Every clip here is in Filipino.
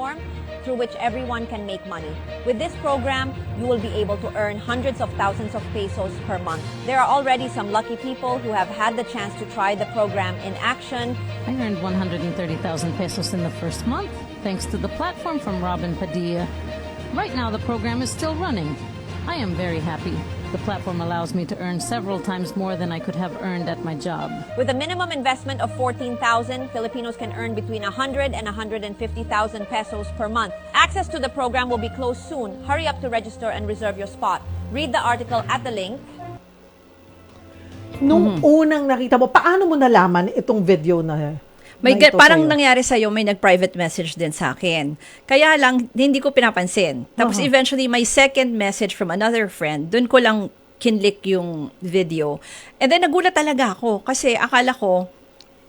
platform through which everyone can make money. With this program, you will be able to earn hundreds of thousands of pesos per month. There are already some lucky people who have had the chance to try the program in action. I earned 130,000 pesos in the first month, thanks to the platform from Robin Padilla. Right now, the program is still running. I am very happy. The platform allows me to earn several times more than I could have earned at my job. With a minimum investment of 14,000, Filipinos can earn between 100 and 150,000 pesos per month. Access to the program will be closed soon. Hurry up to register and reserve your spot. Read the article at the link. Nung unang nakita mo, paano mo nalaman itong video na May ga- parang sa'yo? nangyari sa'yo, may nag-private message din sa akin. Kaya lang, hindi ko pinapansin. Tapos Aha. eventually, my second message from another friend, dun ko lang kinlik yung video. And then nagulat talaga ako kasi akala ko,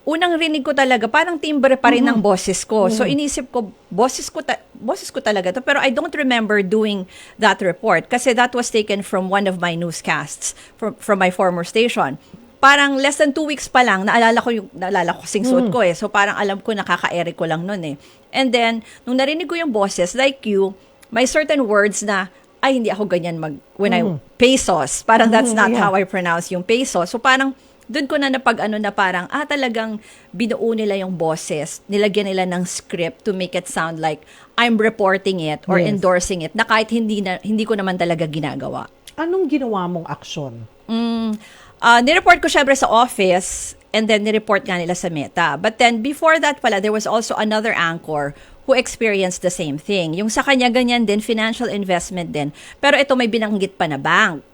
unang rinig ko talaga, parang timbre pa rin ng boses ko. So inisip ko, boses ko, ta- boses ko talaga to. Pero I don't remember doing that report kasi that was taken from one of my newscasts from, from my former station. Parang less than two weeks pa lang, naalala ko yung, naalala ko kasing suot ko eh. So parang alam ko, nakaka-ere ko lang nun eh. And then, nung narinig ko yung boses, like you, may certain words na, ay, hindi ako ganyan mag, when I, pesos. Parang that's not yeah. how I pronounce yung peso. So parang, doon ko na napag ano na parang, ah, talagang binuo nila yung boses, nilagyan nila ng script to make it sound like I'm reporting it or Yes. endorsing it na kahit hindi, na, hindi ko naman talaga ginagawa. Anong ginawa mong aksyon? Mm, uh, nireport ko syempre sa office and then nireport nga nila sa Meta. But then before that pala, there was also another anchor who experienced the same thing. Yung sa kanya ganyan din, financial investment din. Pero ito may binanggit pa na bank.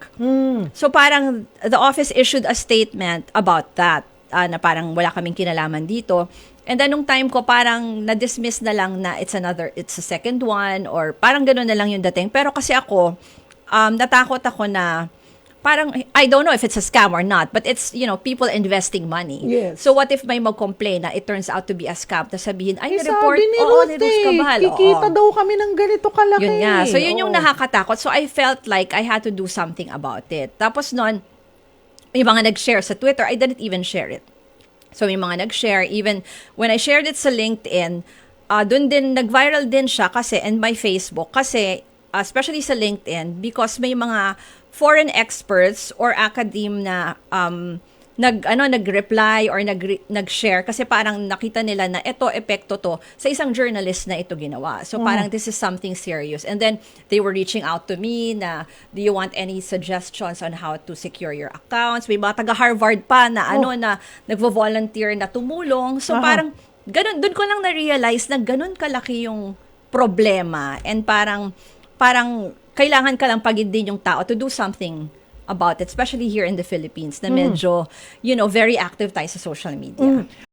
So parang the office issued a statement about that ah, na parang wala kaming kinalaman dito. And then nung time ko parang na-dismiss na lang na it's another, it's a second one or parang gano'n na lang yung dating. Pero kasi ako, um, natakot ako na parang, I don't know if it's a scam or not, but it's, you know, people investing money. Yes. So what if may mag-complain na it turns out to be a scam? Tapos sabihin, ay, Eh, report, ni oo, ni Ruth eh, oo. kikita daw kami ng ganito kalaki. Yun nga. So, yun yung Oo. nakakatakot. So, I felt like I had to do something about it. Tapos nun, may mga nag-share sa Twitter. I didn't even share it. So, may mga nag-share. Even when I shared it sa LinkedIn, uh, dun din, nag-viral din siya kasi, and my Facebook, kasi, especially sa LinkedIn, because may mga foreign experts or academe na um, nag ano nag-reply or nag nag-share kasi parang nakita nila na ito epekto to sa isang journalist na ito ginawa. So parang this is something serious. And then they were reaching out to me na do you want any suggestions on how to secure your accounts? May mga taga Harvard pa na ano na nagvo-volunteer na tumulong. So Aha. parang ganun doon ko lang na-realize na ganun kalaki yung problema and parang parang kailangan ka lang pagid din yung tao to do something about it, especially here in the Philippines, na medyo, you know, very active tayo sa social media. Mm.